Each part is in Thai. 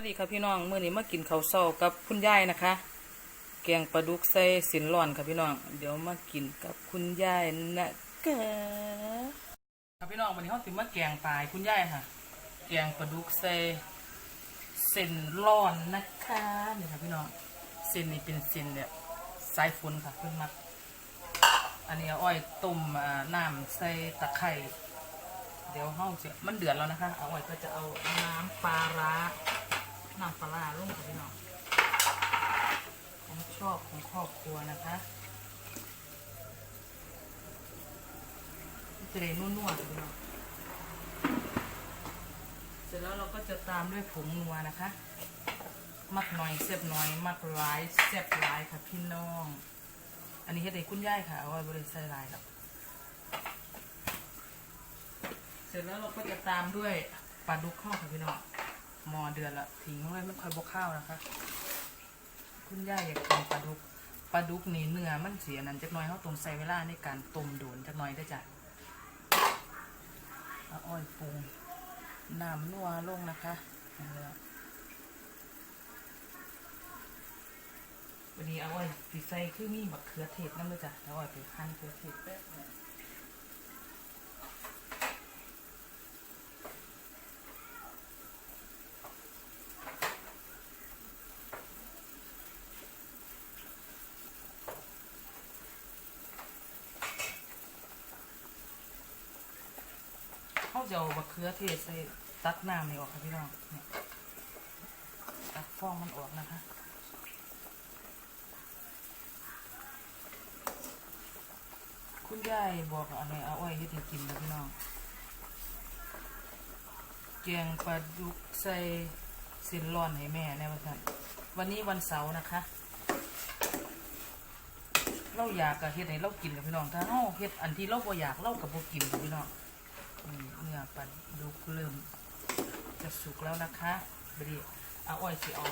วัสดีค่ะพี่น้องเมื่อนี้มากินข้าวเช้ากับคุณยายนะคะ แกงปลาดุกใส่สินร้อนค่ะพี่น้อง เดี๋ยวมากินกับคุณยายนะคะค่ะพี่น้องวันนี้เขาสิมาแกงปลายคุณยายค่ะ แกงปลาดุกใส่เส้นร้อนนะคะนี่ค่ะพี่น้องเส้นนี้เป็นเส้นแบบสายฝนค่ะเพิ่นมักอันนี้อ้อยต้มน้ำใส่ตะไคร้เดี๋ยวเฮาจะมันเดือดแล้วนะคะเอาอ้อยก็จะเอาน้ำปลาร้า น้ำปลาลงกับพี่น้องของชอบของครอบครัวนะคะจะได้นุ่นๆกับพี่น้องเสร็จแล้วเราก็จะตามด้วยผงนัวนะคะ มักหน่อยเสียบหน่อยมักหลายเสียบหลายค่ะพี่น้อง อันนี้เฮ็ดให้คุณย่ายค่ะเอาไว้บริใส่ลายครับเสร็จแล้วเราก็จะตามด้วยปลาดุกข้าวค่ะพี่น้อง มอเดือนละทิ้งไว้ไม่ค่อยบกข้าวนะคะ คุณย่าอยากกินปลาดุกปลาดุกนี่เนื้อมันเสียนั่นจักหน่อยเขาต้มใส่เวลาในการต้มโดนจักหน่อยได้จ้ะเอาอ้อยปรุงน้ำนัวลงนะคะวันนี้เอาอ้อยสีใส่คือมีมะเขือเทศนั่นเลยจ้ะเอาอ้อยไปหั่นเขือเทศแป๊บนึง เขาจะเอามะเขือเทศใส่ตักน้ำนี่ออกค่ะพี่น้องเนี่ยตักฟองมันออกนะคะคุณยายบอกอะไรเอาไว้เฮ็ดให้กินนะพี่น้องแกงปลาดุกใส่เส้นร้อนให้แม่แน่ว่าท่านวันนี้วันเสาร์นะคะ เราอยากกับเฮ็ดให้เรากินกับพี่น้องถ้าเฮาเฮ็ดอันที่เราบ่อยากเรากับบ่กินกับพี่น้อง อืมเนื้อปลาดุกเริ่มจะสุกแล้วนะคะบดีเอาอ้อยสิเอา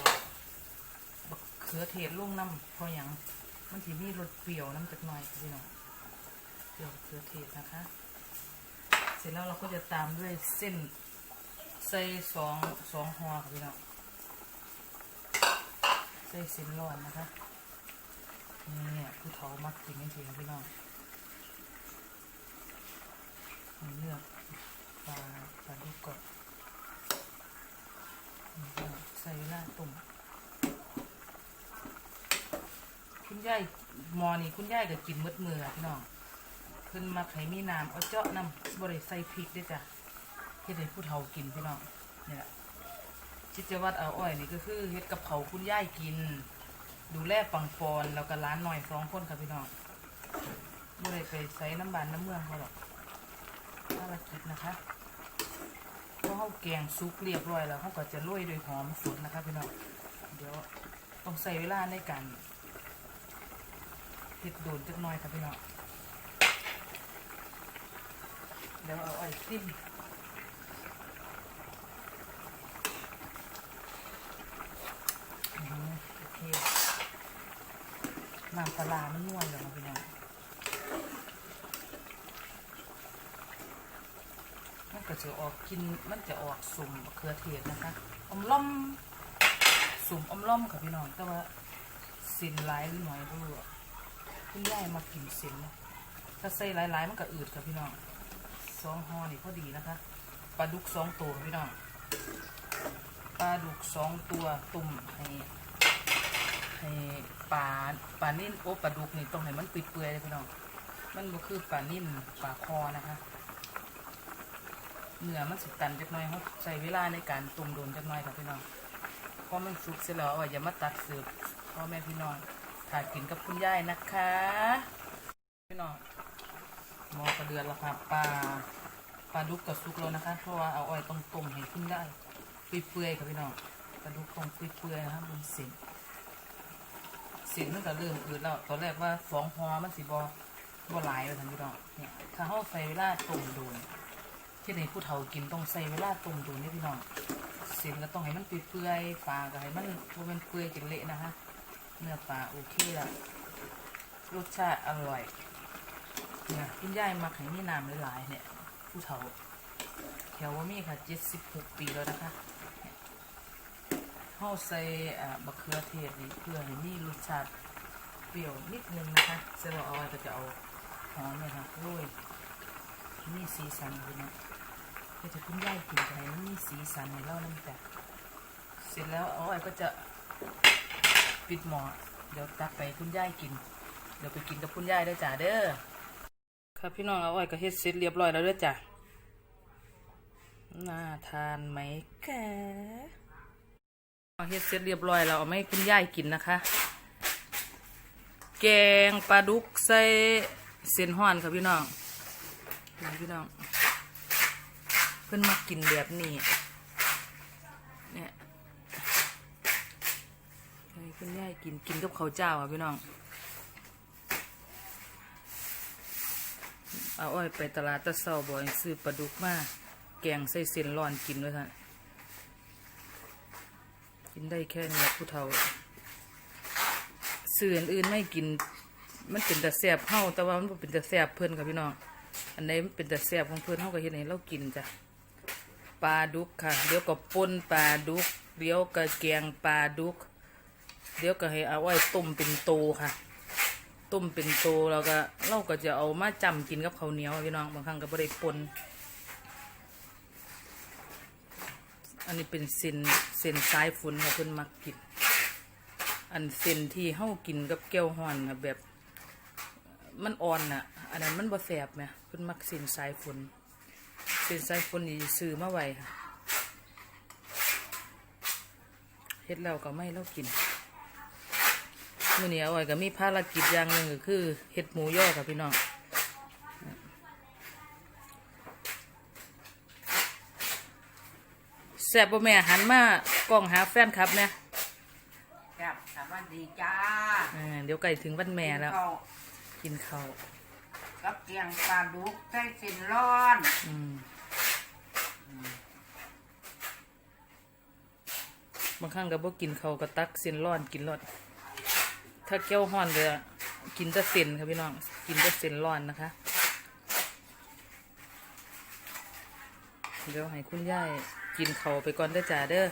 บักเขือเทศลงน้ำเพราะหยังมันสิมีรสเปรี้ยวน้ำจักหน่อยพี่น้องเปรี้ยวเขือเทศนะคะ เสร็จแล้วเราก็จะตามด้วยเส้นใส่สองสองห่อค่ะพี่น้องใส่เส้นร้อนนะคะนี่เนี่ยผู้เฒ่ามักกินจริงๆค่ะพี่น้อง เลือกปลาปลาดุกก่อนนี่ก็ใส่เวลาตุ่มคุณยายมอนี่คุณยายก็กินมืดมืออพี่น้องขึ้นมาไข่มีน้ำเอาเจาะน้ำบริใส่พริกด้วยจ้ะเฮ็ดให้ผู้เฒ่ากินพี่น้องนี่แหละชิจวัตรเอาอ้อยนี่ก็คือเฮ็ดกับเขาคุณยายกิน ดูแลปังปอนแล้วก็ร้านหน่อยสองคนค่ะพี่น้องบ่ได้ไปใส่น้ำบานน้ำเมืองเขาหรอก ภารกิจนะคะพอเขาแกงซุปเรียบร้อยแล้วเขาก็จะโรยด้วยหอมสดนะคะพี่น้องเดี๋ยวต้องใส่เวลาในการเห็ดโดนจักหน่อยค่ะพี่น้องเดี๋ยวเอาไอ้ซิมอืมโอเคน้ำปลามันนวลเลยนะพี่น้อง มัน ก็จะออกกินมันจะออกสุ่มมะเขือเทศนะคะอมล่อมสุ่มอมล่อมค่ะพี่น้องแต่ว่าสินหลายหรือหน่อยก็รู้อะคุณยายมากินสินถ้าใส่หลายๆมันก็อืดค่ะพี่น้องสองห่อนี่พอดีนะคะปลาดุกสองตัวพี่น้องปลาดุกสองตัวตุ่มให้ให้ปลาปลานิ่นโอ้ปลาดุกนี่ต้องให้มันเปื่อยๆเลยพี่น้องมันก็คือปลานิ่นปลาคอนะคะ เนื้อมันสุกตันจักหน่อยเขาใช้เวลาในการต้มโดนจักหน่อยครับพี่น้องพอมันสุกเสร็จแล้วอาไว้อย่ามาตัดเสิร์ฟพ่อแม่พี่น้องถ่ายกินกับคุณยายนะคะ พี่น้องมอกระเดือนแล้วค่ะปลาปลาดุกกับสุกแล้วนะคะ เพราะว่าเอาอ้อยต้องต้มให้คุณยายเปื่อยๆครับพี่น้องปลาดุกต้องเปื่อยๆนะครับมันเสียงเสียงมันก็เริ่มอืดแล้วตอนแรกว่าสองหอมันสิบอบอหลายเลยท่านพี่น้องเนี่ยถ้าเขาใส่เวลาต้มโดน ที่ในผู้เฒ่ากินต้องใส่เวลาต้มดูนี่พี่น้องเส้นก็ต้องให้มันเปื่อยๆปลาก็ให้มันบ่แมันเปื่อยจนเละนะคะเนื้อปลาโอเคละรสชาติอร่อยเนี่ยคุณยายมักให้มีน้ำหลายๆเนี่ย ผู้เฒ่าแถวว่ามีค่ะเจ็ดสิบหกปีแล้วนะคะเฮาใส่บักเขือเทศนี่เพื่อให้มีรสชาติเปรี้ยวนิดนึงนะคะเสร็จแล้วเอาไว้ก็จะเอาหอมเนี่ยค่ะโรยมีสีสันพี่น้อ จะคุณยายกินไปมันมีสีสันในเล่าน้ำจ้ะเสร็จแล้วเอาไว้ก็จะปิดหม้อเดี๋ยวตักไปคุณยายกิน เดี๋ยวไปกินกับคุณยายด้อจ้าเด้อครับพี่น้องเอาไว้ก็เฮ็ดเสร็จเรียบร้อยแล้วด้อจ้ะน่าทานไหมแกเอาเฮ็ดเสร็จเรียบร้อยแล้วเอามาให้คุณยายกินนะคะ แกงปลาดุกใส่เส้นห่อนครับพี่น้องนี่พี่น้อง เพิ่นมากินแบบนี้เนี่ยให้คุณยายกินกินกับข้าวเจ้าอะพี่น้อง เอาอ้อยไปตลาดตะเศร้าบ่อยซื้อปลาดุกมาแกงใส่เส้นร้อนกินเลยค่ะกินได้แค่นี้แหละผู้เฒ่าสื่ออนอื่นไม่กิน มันเป็นแต่แสบเฮาแต่ว่ามันเป็นแต่แสบเพิ่อนค่ะพี่น้อง อันไหนมันเป็นแต่แสบของเพิ่อนเฮาก็เฮ็ดให้เรากินจ้ะ ปลาดุกค่ะ เดี๋ยวก็ป่นปลาดุก เดี๋ยวก็แกงปลาดุก เดี๋ยวก็ให้เอาไว้ต้มเป็นโตค่ะ ต้มเป็นโตแล้วก็เราก็จะเอามาจำกินกับข้าวเหนียวพี่น้องบางครั้งก็บ่ได้ปนอันนี้เป็นเส้นเส้นสายฝนค่ะเพิ่นมักกิน อันเส้นที่เฮากินกับแก้วฮ้อนน่ะแบบ มันอ่อนน่ะ อันนั้นมันบ่แสบแหมเพิ่นมักเส้นสายฝน เส้นสายฝนนี่ซื้อมาไว้ค่ะเฮ็ดแล้วก็ไม่เรากินมื่อนี้เอาไว้ก็มีภารกิจอย่างหนึ่งก็คือเห็ดหมูย่อค่ะพี่น้องแซ่บบ่แม่หันมากล้องหาแฟนครับเนี่ยครับสวัสดีจ้าเดี๋ยวใกล้ถึงวันแม่แล้วข้าวกินข้าว กับเกียงปลาดุกใส่สินร้อนอืมบางครั้งก็บ่กินเขาวก็ตักเส้นร้อนกินรสถ้าแก้วฮ้อนก็กินแต่เส้นค่ะพี่น้อง กินแต่เส้นร้อนนะคะ เดี๋ยวให้คุณยายกินเขาวไปก่อนเด้อจ้าเด้อ